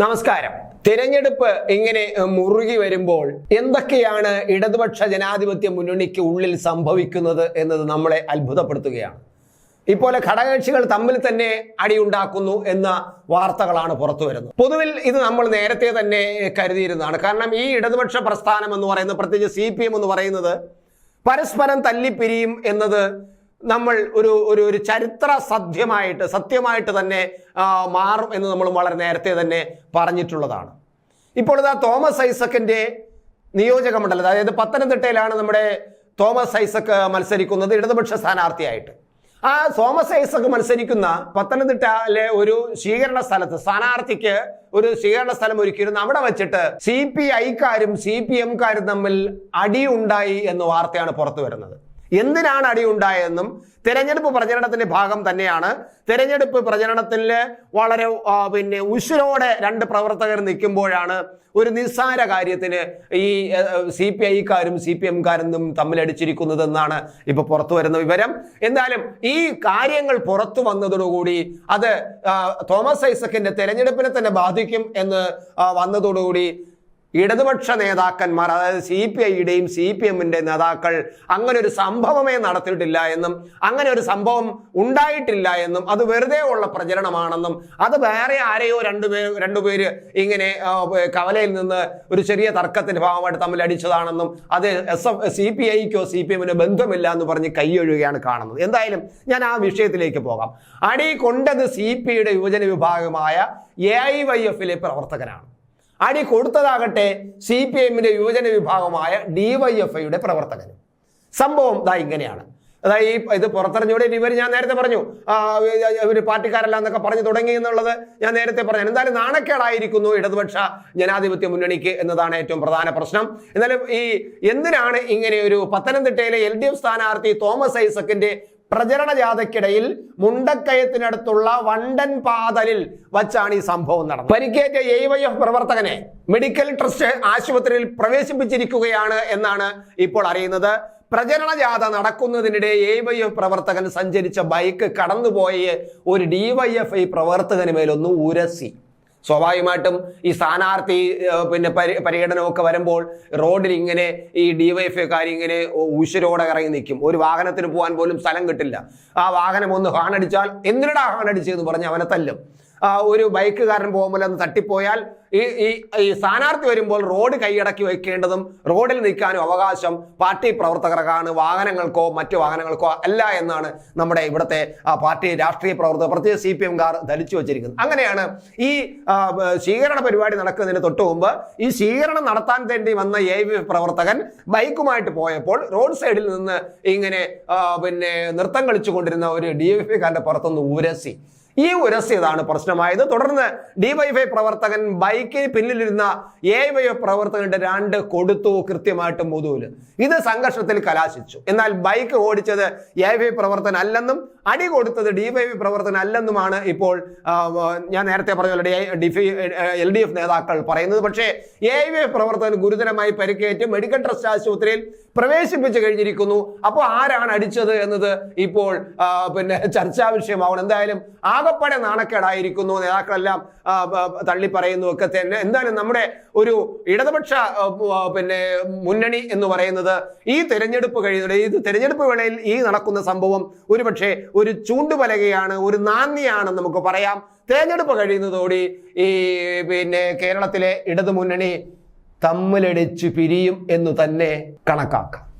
നമസ്കാരം. തിരഞ്ഞെടുപ്പ് ഇങ്ങനെ മുറുകി വരുമ്പോൾ എന്തൊക്കെയാണ് ഇടതുപക്ഷ ജനാധിപത്യ മുന്നണിക്ക് ഉള്ളിൽ സംഭവിക്കുന്നത് എന്നത് നമ്മളെ അത്ഭുതപ്പെടുത്തുകയാണ്. ഇപ്പോലെ ഘടകകക്ഷികൾ തമ്മിൽ തന്നെ അടിയുണ്ടാക്കുന്നു എന്ന വാർത്തകളാണ് പുറത്തു വരുന്നത്. പൊതുവിൽ ഇത് നമ്മൾ നേരത്തെ തന്നെ കരുതിയിരുന്നതാണ്. കാരണം ഈ ഇടതുപക്ഷ പ്രസ്ഥാനം എന്ന് പറയുന്നത് പ്രത്യേകിച്ച് സി പി എം എന്ന് പറയുന്നത് പരസ്പരം തല്ലിപ്പിരിയും എന്നത് നമ്മൾ ഒരു ഒരു ഒരു ചരിത്ര സത്യമായിട്ട് സത്യമായിട്ട് തന്നെ മാറും എന്ന് നമ്മൾ വളരെ നേരത്തെ തന്നെ പറഞ്ഞിട്ടുള്ളതാണ്. ഇപ്പോൾ ഇതാ തോമസ് ഐസക്കിന്റെ നിയോജക മണ്ഡലം അതായത് പത്തനംതിട്ടയിലാണ് നമ്മുടെ തോമസ് ഐസക്ക് മത്സരിക്കുന്നത് ഇടതുപക്ഷ സ്ഥാനാർത്ഥിയായിട്ട്. ആ തോമസ് ഐസക്ക് മത്സരിക്കുന്ന പത്തനംതിട്ടയിലെ ഒരു സ്വീകരണ സ്ഥലത്ത് സ്ഥാനാർത്ഥിക്ക് ഒരു സ്വീകരണ സ്ഥലം ഒരുക്കിയിരുന്നു. അവിടെ വെച്ചിട്ട് സി പി ഐക്കാരും സി പി എംകാരും തമ്മിൽ അടിയുണ്ടായി എന്ന വാർത്തയാണ് പുറത്തു വരുന്നത് എന്തിനാണ് അടിയുണ്ടായതെന്നും തെരഞ്ഞെടുപ്പ് പ്രചരണത്തിന്റെ ഭാഗം തന്നെയാണ്. തെരഞ്ഞെടുപ്പ് പ്രചരണത്തിൽ വളരെ പിന്നെ ഉശിരോടെ രണ്ട് പ്രവർത്തകർ നിൽക്കുമ്പോഴാണ് ഒരു നിസ്സാര കാര്യത്തിന് ഈ സി പി ഐക്കാരും സി പി എംകാരും തമ്മിലടിച്ചിരിക്കുന്നതെന്നാണ് ഇപ്പൊ പുറത്തു വരുന്ന വിവരം. എന്തായാലും ഈ കാര്യങ്ങൾ പുറത്തു വന്നതോടുകൂടി അത് തോമസ് ഐസക്കിന്റെ തെരഞ്ഞെടുപ്പിനെ തന്നെ ബാധിക്കും എന്ന് വന്നതോടുകൂടി ഇടതുപക്ഷ നേതാക്കന്മാർ അതായത് സി പി ഐയുടെയും സി പി എമ്മിന്റെ നേതാക്കൾ അങ്ങനെ ഒരു സംഭവമേ നടത്തിയിട്ടില്ല എന്നും അങ്ങനെ ഒരു സംഭവം ഉണ്ടായിട്ടില്ല എന്നും അത് വെറുതെ ഉള്ള പ്രചരണമാണെന്നും അത് വേറെ ആരെയോ രണ്ടുപേർ രണ്ടുപേര് ഇങ്ങനെ കവലയിൽ നിന്ന് ഒരു ചെറിയ തർക്കത്തിന്റെ ഭാഗമായിട്ട് തമ്മിൽ അടിച്ചതാണെന്നും അത് എസ് എഫ് സി പി ഐക്കോ സി പി എമ്മിനോ ബന്ധമില്ല എന്ന് പറഞ്ഞ് കൈയൊഴുകയാണ് കാണുന്നത്. എന്തായാലും ഞാൻ ആ വിഷയത്തിലേക്ക് പോകാം. അടി കൊണ്ടത് സി പി ഐയുടെ യുവജന വിഭാഗമായ എ ഐ വൈ എഫിലെ പ്രവർത്തകനാണ്. അടി കൊടുത്തതാകട്ടെ സി പി എമ്മിന്റെ യുവജന വിഭാഗമായ ഡിവൈഎഫ്ഐയുടെ പ്രവർത്തകന്. സംഭവം ദാ ഇങ്ങനെയാണ്. അതായത് ഈ ഇത് പുറത്തിറഞ്ഞൂടെ ഇവർ ഞാൻ നേരത്തെ പറഞ്ഞു. ഇവർ പാർട്ടിക്കാരല്ല എന്നൊക്കെ പറഞ്ഞു തുടങ്ങി എന്നുള്ളത് ഞാൻ നേരത്തെ പറഞ്ഞു. എന്തായാലും നാണക്കേടായിരിക്കുന്നു ഇടതുപക്ഷ ജനാധിപത്യ മുന്നണിക്ക് എന്നതാണ് ഏറ്റവും പ്രധാന പ്രശ്നം. എന്നാലും ഈ എന്തിനാണ് ഇങ്ങനെ ഒരു പത്തനംതിട്ടയിലെ എൽ ഡി എഫ് സ്ഥാനാർത്ഥി തോമസ് ഐസക്കിന്റെ പ്രചരണ ജാഥയ്ക്കിടയിൽ മുണ്ടക്കയത്തിനടുത്തുള്ള വണ്ടൻ പാതലിൽ വച്ചാണ് ഈ സംഭവം നടന്നത്. പരിക്കേറ്റ എ വൈ എഫ് പ്രവർത്തകനെ മെഡിക്കൽ ട്രസ്റ്റ് ആശുപത്രിയിൽ പ്രവേശിപ്പിച്ചിരിക്കുകയാണ് എന്നാണ് ഇപ്പോൾ അറിയുന്നത്. പ്രചരണ ജാഥ നടക്കുന്നതിനിടെ എ വൈ എഫ് പ്രവർത്തകൻ സഞ്ചരിച്ച ബൈക്ക് കടന്നുപോയ. ഒരു ഡി വൈ എഫ് ഐ പ്രവർത്തകന് മേലൊന്ന് ഉരസി. സ്വാഭാവികമായിട്ടും ഈ സ്ഥാനാർത്ഥി പിന്നെ പരി പര്യടനമൊക്കെ വരുമ്പോൾ റോഡിൽ ഇങ്ങനെ ഈ ഡിവൈഎഫ്ഐക്കാർ ഇങ്ങനെ ഉശിരോടെ ഇറങ്ങി നിൽക്കും. ഒരു വാഹനത്തിന് പോകാൻ പോലും സ്ഥലം കിട്ടില്ല. ആ വാഹനം ഒന്ന് ഹാണടിച്ചാൽ എന്തിനടാ ഹാണടിച്ചെന്ന് പറഞ്ഞ് അവനെ തല്ലും. ഒരു ബൈക്കുകാരൻ പോകുമ്പോൾ ഒന്ന് തട്ടിപ്പോയാൽ ഈ ഈ ഈ സ്ഥാനാർത്ഥി വരുമ്പോൾ റോഡ് കൈയടക്കി വയ്ക്കേണ്ടതും റോഡിൽ നിൽക്കാനും അവകാശം പാർട്ടി പ്രവർത്തകർക്കാണ് വാഹനങ്ങൾക്കോ മറ്റു വാഹനങ്ങൾക്കോ അല്ല എന്നാണ് നമ്മുടെ ഇവിടുത്തെ പാർട്ടി രാഷ്ട്രീയ പ്രവർത്തകർ പ്രത്യേകിച്ച് സി പി എംകാർ ധരിച്ചു വച്ചിരിക്കുന്നത്. അങ്ങനെയാണ് ഈ സ്വീകരണ പരിപാടി നടക്കുന്നതിന് തൊട്ട് മുമ്പ് ഈ സ്വീകരണം നടത്താൻ വേണ്ടി വന്ന എ വി പ്രവർത്തകൻ ബൈക്കുമായിട്ട് പോയപ്പോൾ റോഡ് സൈഡിൽ നിന്ന് ഇങ്ങനെ പിന്നെ നൃത്തം കളിച്ചുകൊണ്ടിരുന്ന ഒരു ഡി എഫ് കാരന്റെ പുറത്തുനിന്ന് ഉരസി. ഈ ഉരസ്യതാണ് പ്രശ്നമായത്. തുടർന്ന് ഡിവൈഫൈ പ്രവർത്തകൻ ബൈക്കിന് പിന്നിലിരുന്ന എ വൈ പ്രവർത്തകരുടെ രണ്ട് കൊടുത്തു കൃത്യമായിട്ട് മുതുവിൽ ഇത് സംഘർഷത്തിൽ കലാശിച്ചു. എന്നാൽ ബൈക്ക് ഓടിച്ചത് എ വൈ പ്രവർത്തകൻ അല്ലെന്നും അടി കൊടുത്തത് ഡിവൈഫൈ പ്രവർത്തകൻ അല്ലെന്നുമാണ് ഇപ്പോൾ ഞാൻ നേരത്തെ പറഞ്ഞ എൽ ഡി എഫ് നേതാക്കൾ പറയുന്നത്. പക്ഷേ എ വൈ പ്രവർത്തകൻ ഗുരുതരമായി പരിക്കേറ്റ് മെഡിക്കൽ ട്രസ്റ്റ് ആശുപത്രിയിൽ പ്രവേശിപ്പിച്ചു കഴിഞ്ഞിരിക്കുന്നു. അപ്പോൾ ആരാണ് അടിച്ചത് എന്നത് ഇപ്പോൾ പിന്നെ ചർച്ചാ വിഷയമാവണം. എന്തായാലും ആകപ്പാടെ നാണക്കേടായിരിക്കുന്നു. നേതാക്കളെല്ലാം തള്ളി പറയുന്നു ഒക്കെ തന്നെ. എന്തായാലും നമ്മുടെ ഒരു ഇടതുപക്ഷ പിന്നെ മുന്നണി എന്ന് പറയുന്നത് ഈ തെരഞ്ഞെടുപ്പ് കഴിയുന്നത് ഈ തെരഞ്ഞെടുപ്പ് വേളയിൽ ഈ നടക്കുന്ന സംഭവം ഒരുപക്ഷെ ഒരു ചൂണ്ടുപലകയാണ് ഒരു നാന്ദിയാണെന്ന് നമുക്ക് പറയാം. തെരഞ്ഞെടുപ്പ് കഴിയുന്നതോടി ഈ പിന്നെ കേരളത്തിലെ ഇടതു മുന്നണി തമ്മിലടിച്ച് പിരിയും എന്ന് തന്നെ കണക്കാക്കാം.